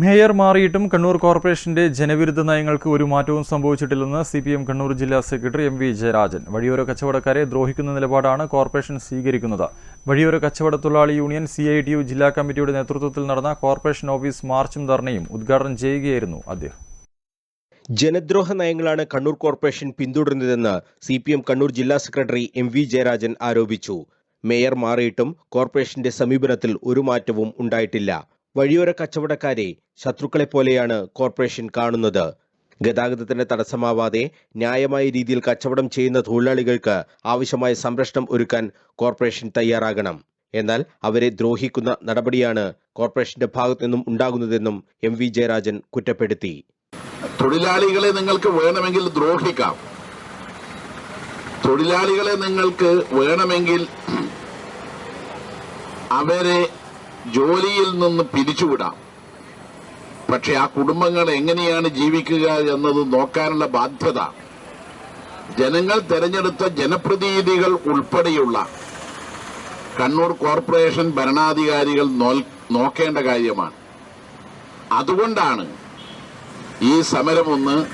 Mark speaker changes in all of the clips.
Speaker 1: Mayor മാറിയിട്ടും Kannur കോർപ്പറേഷന്റെ ജനവിരുദ്ധ നയങ്ങൾക്ക് ഒരു മാറ്റവും സംഭവിച്ചിട്ടില്ലെന്ന് സി പി എം കണ്ണൂർ ജില്ലാ സെക്രട്ടറി എം വി ജയരാജൻ. വഴിയോര കച്ചവടക്കാരെ ദ്രോഹിക്കുന്ന നിലപാടാണ് കോർപ്പറേഷൻ സ്വീകരിക്കുന്നത്. വഴിയോര കച്ചവട തൊഴിലാളി union C I T U ജില്ലാ കമ്മിറ്റിയുടെ നേതൃത്വത്തിൽ നടന്ന കോർപ്പറേഷൻ ഓഫീസ് മാർച്ചും ധർണയും ഉദ്ഘാടനം ചെയ്യുകയായിരുന്നു അദ്ദേഹം.
Speaker 2: ജനദ്രോഹ നയങ്ങളാണ് കണ്ണൂർ കോർപ്പറേഷൻ പിന്തുടരുന്നതെന്ന് സി പി എം കണ്ണൂർ ജില്ലാ സെക്രട്ടറി എം വി ജയരാജൻ ആരോപിച്ചു. മേയർ മാറിയിട്ടും കോർപ്പറേഷന്റെ സമീപനത്തിൽ ഒരു മാറ്റവും ഉണ്ടായിട്ടില്ല. വഴിയോര കച്ചവടക്കാരെ ശത്രുക്കളെ പോലെയാണ് കോർപ്പറേഷൻ കാണുന്നത്. ഗതാഗതത്തിന് തടസ്സമാവാതെ ന്യായമായ രീതിയിൽ കച്ചവടം ചെയ്യുന്ന തൊഴിലാളികൾക്ക് ആവശ്യമായ സംരക്ഷണം ഒരുക്കാൻ കോർപ്പറേഷൻ തയ്യാറാകണം. എന്നാൽ അവരെ ദ്രോഹിക്കുന്ന നടപടിയാണ് കോർപ്പറേഷന്റെ ഭാഗത്തു നിന്നും ഉണ്ടാകുന്നതെന്നും എം വി ജയരാജൻ കുറ്റപ്പെടുത്തി.
Speaker 3: തൊഴിലാളികളെ നിങ്ങൾക്ക് വേണമെങ്കിൽ ദ്രോഹിക്കാം. തൊഴിലാളികളെ നിങ്ങൾക്ക് വേണമെങ്കിൽ അവരെ ജോലിയിൽ നിന്ന് പിരിച്ചുവിടാം. പക്ഷെ ആ കുടുംബങ്ങൾ എങ്ങനെയാണ് ജീവിക്കുക എന്നത് നോക്കാനുള്ള ബാധ്യത. ജനങ്ങൾ തെരഞ്ഞെടുത്ത ജനപ്രതിനിധികൾ ഉൾപ്പെടെയുള്ള കണ്ണൂർ കോർപ്പറേഷൻ ഭരണാധികാരികൾ നോക്കേണ്ട കാര്യമാണ്. അതുകൊണ്ടാണ് ഈ സമരമൊന്ന്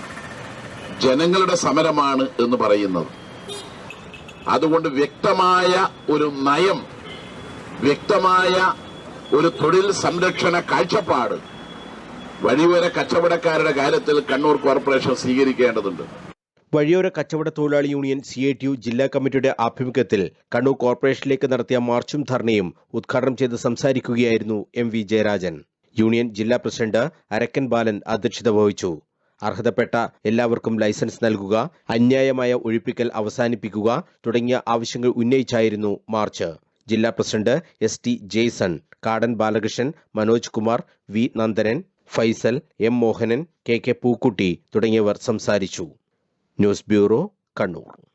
Speaker 3: ജനങ്ങളുടെ സമരമാണ് എന്ന് പറയുന്നത്. അതുകൊണ്ട് വ്യക്തമായ ഒരു നയം വ്യക്തമായ ഒരു തൊഴിൽ സംരക്ഷണ കാഴ്ചപ്പാട്. വഴിയോര കച്ചവടക്കാരുടെ കാര്യത്തിൽ കണ്ണൂർ കോർപ്പറേഷൻ സ്വീകരിക്കേണ്ടതുണ്ട്.
Speaker 2: വഴിയോര കച്ചവട തൊഴിലാളി union C I T U ജില്ലാ കമ്മിറ്റിയുടെ ആഭിമുഖ്യത്തിൽ കണ്ണൂർ കോർപ്പറേഷനിലേക്ക് നടത്തിയ മാർച്ചും ധർണയും ഉദ്ഘാടനം ചെയ്ത് സംസാരിക്കുകയായിരുന്നു എം വി ജയരാജൻ. യൂണിയൻ ജില്ലാ പ്രസിഡന്റ് അരക്കൻ ബാലൻ അധ്യക്ഷത വഹിച്ചു. അർഹതപ്പെട്ട എല്ലാവർക്കും ലൈസൻസ് നൽകുക അന്യായമായ ഒഴിപ്പിക്കൽ അവസാനിപ്പിക്കുക തുടങ്ങിയ ആവശ്യങ്ങൾ ഉന്നയിച്ചായിരുന്നു മാർച്ച്. ജില്ലാ president S T Jaison Kadan Balakrishnan Manoj Kumar V. Nandanan Faisal M. Mohanan K. K. Pookutty തുടങ്ങിയവർ സംസാരിച്ചു. News bureau Kannur.